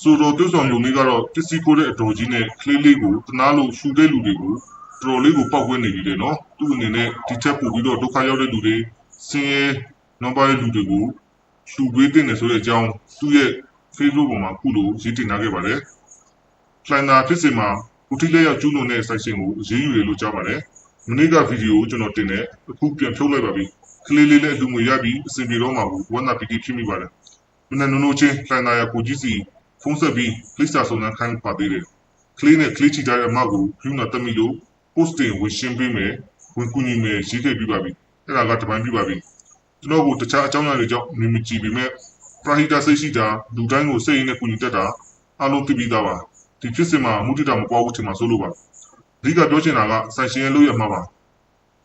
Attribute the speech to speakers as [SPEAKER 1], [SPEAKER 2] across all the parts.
[SPEAKER 1] ဆိုတော့ပြုဆောင်ယုံလေးကတော့ပစ္စည်းကိုတဲ့အတော်ကြီးနဲ့ကလေးလေးကိုတနာလို့ရှူတဲ့လူတွေကိုတော်တော်လေးကိုပောက်ကွဲနေပြီလေနော်သူ့အနေနဲ့ဒီချက်ပို့ပြီးတော့ဒုက္ခရောက်တဲ့လူတွေဆင်းရဲနှောပါတဲ့လူတွေကိုရှူပေးတဲ့နေဆိုတဲ့အကြောင်းသူ့ရဲ့ Facebook ပေါ်မှာခုလိုရေးတင်ထားခဲ့ပါတယ်ဖလန်နာဖြစ်စဉ်မှာကိုတိလက်ရောက်ကျူးလွန်တဲ့ဆိုင်ရှင်ကိုအရေးယူရလို့ကြားပါတယ်မနေ့ကဗီဒီယိုကိုကျွန်တော်တင်တယ်အခုပြန်ဖြုတ်လိုက်ပါပြီကလေးလေးလည်းအလူငွေရပြီးအစီအပြေတော့မှာကိုဝမ်းသာပီတိဖြစ်မိပါတယ်မနက်နုံနုံချင်းဖလန်နာရကိုကြီးစီ ဖုန်းဆက်ပြီးလိပ်စာစုံစမ်းခိုင်းပါသေးတယ်ကလေးနဲ့ကလေးချီတဲ့အမကိုယူနာတမီလို့ post တင်ဝင်ရှင်းပေးမယ်ဝင်ကူညီမယ်ရေးခဲ့ပြီးပါပြီအဲ့ဒါကတပိုင်းပြပါပြီကျွန်တော်ကိုတခြားအကြောင်းအရာတွေကြောင့်မြင်မကြည့်ပေမဲ့ပရာဟိတစိတ်ရှိတာလူတိုင်းကိုစိတ်ရင်းနဲ့ကူညီတတ်တာအားလုံးသိပြီးသားပါဒီဖြစ်စဉ်မှာမုဒိတာမပွားဘူးထင်မှာဆိုလို့ပါအဓိကပြောချင်တာကဆိုင်ရှင်ရဲ့လို့ရမှာပါ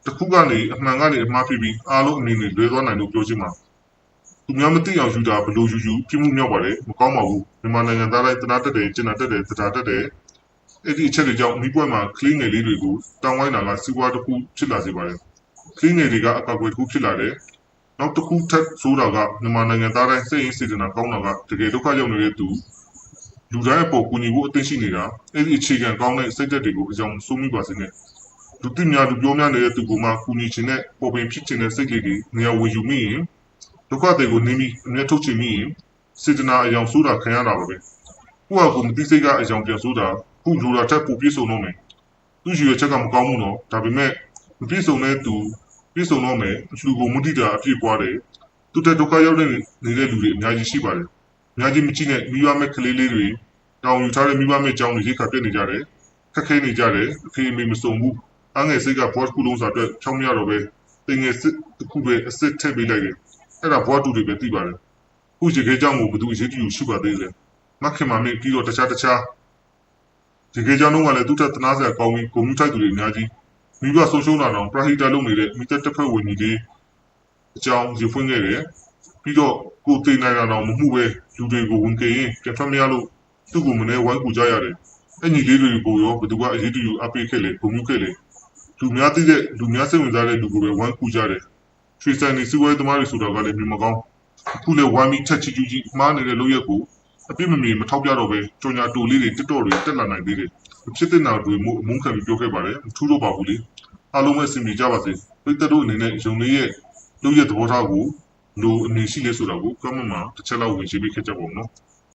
[SPEAKER 1] တစ်ခုကနေအမှန်ကနေအမှားဖြစ်ပြီးအားလုံးအနေနဲ့လွဲသွားနိုင်လို့ပြောချင်ပါ သူများမသိအောင်ယူတာဘလို့ယူယူပြမှုမြောက်ပါလေမကောင်းပါဘူးမြန်မာနိုင်ငံသားတိုင်းတနာတက်တယ်ကျင်နာတက်တယ်တရားတက်တယ်အဲ့ဒီအချက်တွေကြောင့်မိပွဲမှာကလင်းငယ်လေးတွေကိုတောင်းဝိုင်းတာကစီးပွားတစ်ခုဖြစ်လာစေပါတယ်ကလင်းငယ်တွေကအကောက်ွယ်တစ်ခုဖြစ်လာတယ်နောက်တစ်ခုထပ်ဆိုတာကမြန်မာနိုင်ငံသားတိုင်းစိတ်ရင်းစေတနာကောင်းတာကတကယ်ဒုက္ခရောက်နေတဲ့သူလူတိုင်းအပေါ်ကူညီဖို့အသင့်ရှိနေတာအဲ့ဒီအခြေခံကောင်းတဲ့စိတ်သက်တွေကိုအကြောင်းစိုးမိပါစေနဲ့လူသိများလူပြောများနေတဲ့သူကမှကူညီခြင်းနဲ့ပေါ်ပင်ဖြစ်ခြင်းနဲ့စိတ်လေးတွေနေရာဝင်ယူမိရင် ဒုက္ခတွေကိုနင်းပြီးအမြတ်ထုတ်ချင်မိရင်စေတနာအကြောင်းဆိုတာခံရတာပါပဲကိုယ့်ဟာကိုယ်မသိစိတ်ကအကြောင်းပြန်ဆိုတာခုလူတာတက်ပူပြည့်စုံတော့မယ်သူရွေချက်ကမကောင်းဘူးနော်ဒါပေမဲ့မပြည့်စုံတဲ့သူပြည့်စုံတော့မယ်လူကိုမုဒိတာအပြည့်ပွားတယ်သူတက်ဒုက္ခရောက်နေတဲ့လူတွေအများကြီးရှိပါတယ်အများကြီးမကြည့်နဲ့မိဘမဲ့ကလေးလေးတွေတောင်းယူထားတဲ့မိဘမဲ့အကြောင်းတွေရိတ်ခါပြစ်နေကြတယ်ခက်ခဲနေကြတယ်အဖေအမေမစုံဘူးအငယ်စိတ်ကဘော့ကူလုံးစာအတွက်ချောင်းမရတော့ပဲတင်ငယ်စစ်တစ်ခုပဲအစ်စ်ထည့်ပေးလိုက်တယ် အဲ့ဒါဘော့တူတွေပဲသိပါတယ်ခုရေခဲကြောင့်ကိုဘယ်သူအရေးတူရှိပါသေးလဲမခင်မာမေပြီးတော့တခြားတခြားဒီကေကြောင့်တော့ကလည်းသူ့ထက်တနာစရာကောင်းပြီးကွန်ပျူတာသူတွေအများကြီးမိဘဆုံးရှုံးတာတော့ပရာဟိတာလုပ်နေတဲ့မိသက်တစ်ဖက်ဝင်ကြီးလေးအကြောင်းရေဖွင့်ခဲ့တယ်ပြီးတော့ကိုသိနိုင်တာတော့မမှုပဲလူတွေကိုဝင်ကြရင်ပြန်ထွက်မရလို့သူ့ကိုမနေဝိုင်းကူကြရတယ်အဲ့ညီလေးတွေကိုရောဘယ်သူကအရေးတူအပိတ်ခဲ့လေဂုံမှုခဲ့လေလူများသိတဲ့လူများစိတ်ဝင်စားတဲ့လူကိုပဲဝိုင်းကူကြတယ် ရွှေစံနေစီဝဲသမားတွေဆိုတာကလည်းမြင်မကောင်းအခုလေဝိုင်းပြီးချက်ချီကျူးကြီးမှားနေတဲ့လုပ်ရက်ကိုအပြစ်မမြင်မထောက်ပြတော့ပဲကြော်ညာတူလေးတွေတက်တော့တွေတက်လာနိုင်သေးတယ်ဖြစ်တဲ့နာတွေမုန်းခံပြီးပြောခဲ့ပါတယ်ထူးတော့ပါဘူးလေအားလုံးပဲစင်ပြေကြပါစေပိတ်သက်တို့အနေနဲ့ယုံလေးရဲ့လုပ်ရက်သဘောထားကိုလိုအနေရှိလဲဆိုတာကို comment မှာတစ်ချက်လောက်ဝင်ရှင်းပေးခဲ့ကြပါဦးနော်